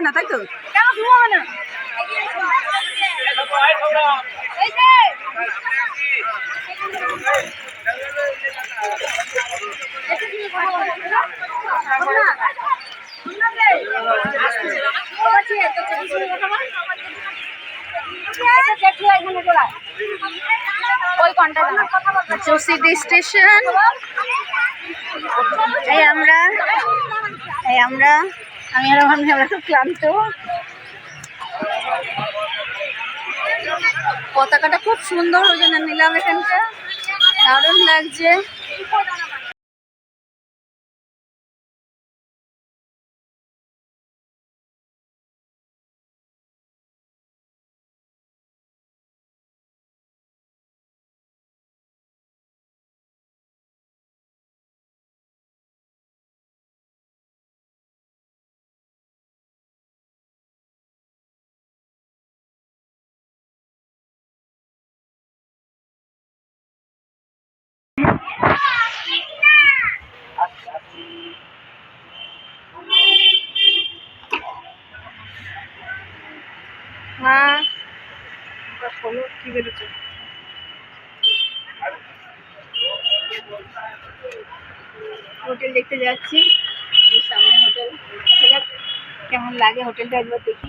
হয় না তাই তো? কেন শুরু হবে না? ওই স্টেশন। এই আমরা এই আমরা আমি আর আমার মেয়ে খুব ক্লান্ত। পতাকাটা খুব সুন্দর ওই জন্য নিলাম এখানটা। দারুণ লাগছে। বলো কি বেরোচ্ছে হোটেল দেখতে যাচ্ছি সামনে হোটেল। কেমন লাগে হোটেলটা একবার দেখি।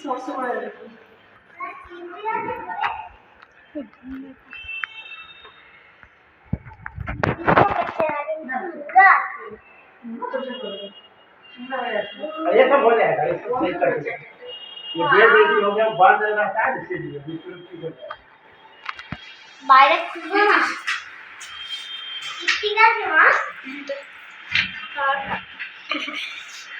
এ বাচ্চা ये सब हो जाएगा ये सब सही कर देंगे ये डेढ़ रेडी हो गया बंद रहता है इसीलिए बीच में ठीक हो जाएगा বাইরে ঠিক আছে মা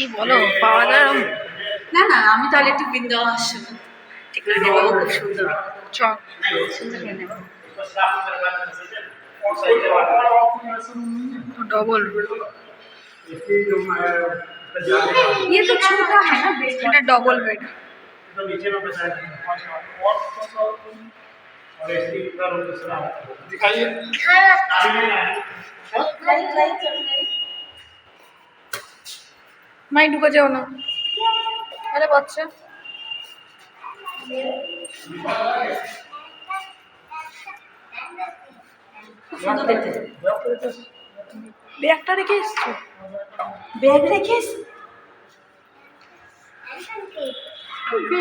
কি বলো পাওয়া যায় এরম? না না আমি তাহলে একটু বৃন্দাবন আসবো ঠিক করে নেবো খুব সুন্দর চল সুন্দর করে নেবো इसको साफ करवा देना और सही करवा देना डबल इसकी जो है इसका जाने का ये तो छोटा है ना बेड এটা डबल बेड तो नीचे में बचा है और और इसकी पूरा रूम दूसरा दिखाइए अभी नहीं आया মাই ঢুকে যাও না। আরে বাচ্চা। ব্যাগটা রেখে এসছো? ব্যাগ রেখে এসছো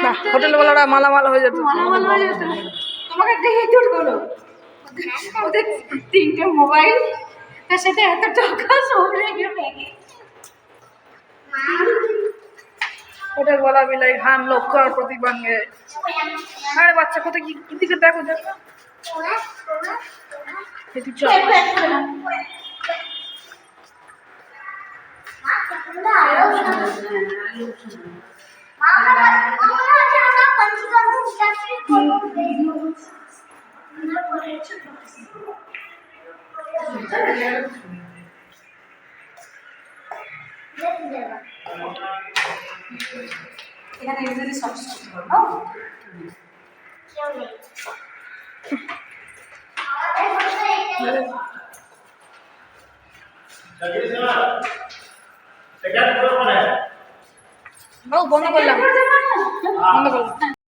না হোটেলওয়ালারা মালামাল হয়ে যেত। মালামাল হয়ে যেত। তোমাকে দেখে চুট করো ওদের তিনটে মোবাইল, তার সাথে এত টাকা সব রেখে ব্যাগে। হোটেলওয়ালা বিলাই ঘান লক্ষ্য আর প্রতিবাঙ্গে আরে বাচ্চা কোথায় কি দিকে দেখো দেখো চল এখানে এসে যদি সব কিছু মানে? বন্ধ করলাম। বন্ধ করলাম। হ্যাঁ।